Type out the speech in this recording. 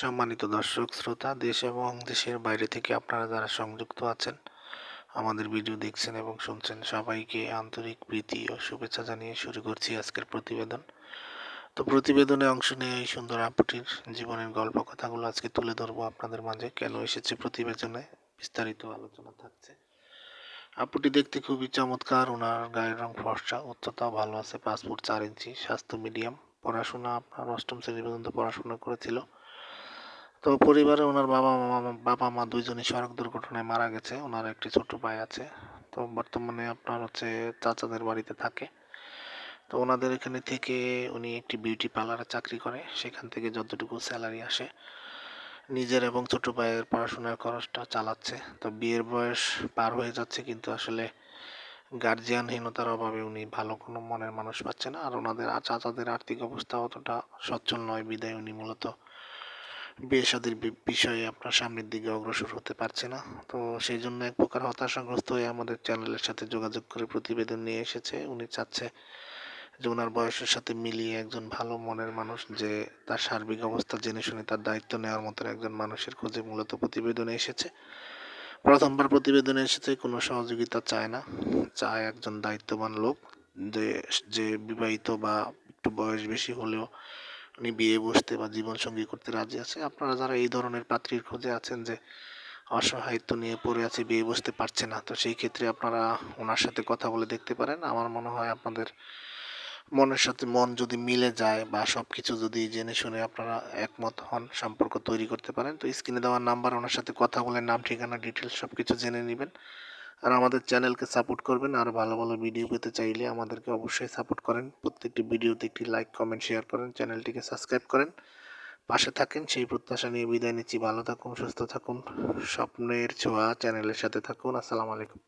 সম্মানিত দর্শক, শ্রোতা, দেশ এবং দেশের বাইরে থেকে আপনারা যারা সংযুক্ত আছেন, আমাদের ভিডিও দেখছেন এবং শুনছেন, সবাইকে আন্তরিক প্রীতি ও শুভেচ্ছা জানিয়ে শুরু করছি আজকের প্রতিবেদন। তো প্রতিবেদনে অংশ নিয়ে এই সুন্দর আপুটির জীবনের গল্প কথাগুলো আজকে তুলে ধরবো আপনাদের মাঝে। কেন এসেছে প্রতিবেদনে? বিস্তারিত আলোচনা থাকছে। আপুটি দেখতে খুবই চমৎকার, ওনার গায়ের রং ফর্সা উচ্চতা ভালো আছে ফুট চার ইঞ্চি, স্বাস্থ্য মিডিয়াম পড়াশোনা আপনার অষ্টম শ্রেণি পর্যন্ত পড়াশোনা করেছিল। তো পরিবারে ওনার বাবা মা বাবা মা দুইজনই সড়ক দুর্ঘটনায় মারা গেছে। ওনার একটি ছোট ভাই আছে। তো বর্তমানে আপনার হচ্ছে চাচাদের বাড়িতে থাকে। তো ওনাদের এখানে থেকে উনি একটি বিউটি পার্লারে চাকরি করে। সেখান থেকে যতটুকু স্যালারি আসে, নিজের এবং ছোট ভাইয়ের পড়াশোনার খরচটা চালাচ্ছে। তো বিয়ের বয়স পার হয়ে যাচ্ছে, কিন্তু আসলে গার্জিয়ানহীনতার অভাবে উনি ভালো কোনো মনের মানুষ পাচ্ছে না। আর ওনাদের চাচাদের আর্থিক অবস্থা অতটা সচ্ছল নয়। বিদায় উনি মূলত বিয়ে শাদির বিষয়ে আপনার সামনের দিকে অগ্রসর হতে পারছে না। তো সেই জন্য এক প্রকার হতাশাগ্রস্ত হয়ে আমাদের চ্যানেলের সাথে যোগাযোগ করে প্রতিবেদন নিয়ে এসেছে। উনি চাচ্ছে যে ওনার বয়সের সাথে মিলিয়ে একজন ভালো মনের মানুষ যে তার সার্বিক অবস্থা জেনে শুনে তার দায়িত্ব নেওয়ার মতো একজন মানুষের খোঁজে মূলত প্রতিবেদনে এসেছে। প্রথমবার প্রতিবেদনে এসেছে, কোনো সহযোগিতা চায় না। চায় একজন দায়িত্ববান লোক যে যে বিবাহিত বা একটু বয়স বেশি হলেও উনি বিয়ে বসতে বা জীবনসঙ্গী করতে রাজি আছে? আপনারা যারা এই ধরনের পাত্রীর খোঁজে আছেন যে অসহায়ত্ব নিয়ে পড়ে আছে, বিয়ে বসতে পারছে না, তো সেই ক্ষেত্রে আপনারা ওনার সাথে কথা বলে দেখতে পারেন। আমার মনে হয় আপনাদের মনের সাথে মন যদি মিলে যায় বা সব কিছু যদি জেনে শুনে আপনারা একমত হন, সম্পর্ক তৈরি করতে পারেন, তো স্ক্রিনে দেওয়ার নাম্বার, ওনার সাথে কথা বলে নাম, ঠিকানা ডিটেলস সব কিছু জেনে নেবেন। আর আমাদের চ্যানেলকে সাপোর্ট করবেন আর ভালো ভালো ভিডিও পেতে চাইলে আমাদেরকে অবশ্যই সাপোর্ট করেন। প্রত্যেকটি ভিডিওতে একটি লাইক কমেন্ট শেয়ার করেন, চ্যানেলটিকে সাবস্ক্রাইব করেন। পাশে থাকেন, সেই প্রত্যাশা নিয়ে বিদায় নিচ্ছি। ভালো থাকুন, সুস্থ থাকুন, স্বপ্নের ছোঁয়া চ্যানেলের সাথে থাকুন। আসসালামু আলাইকুম।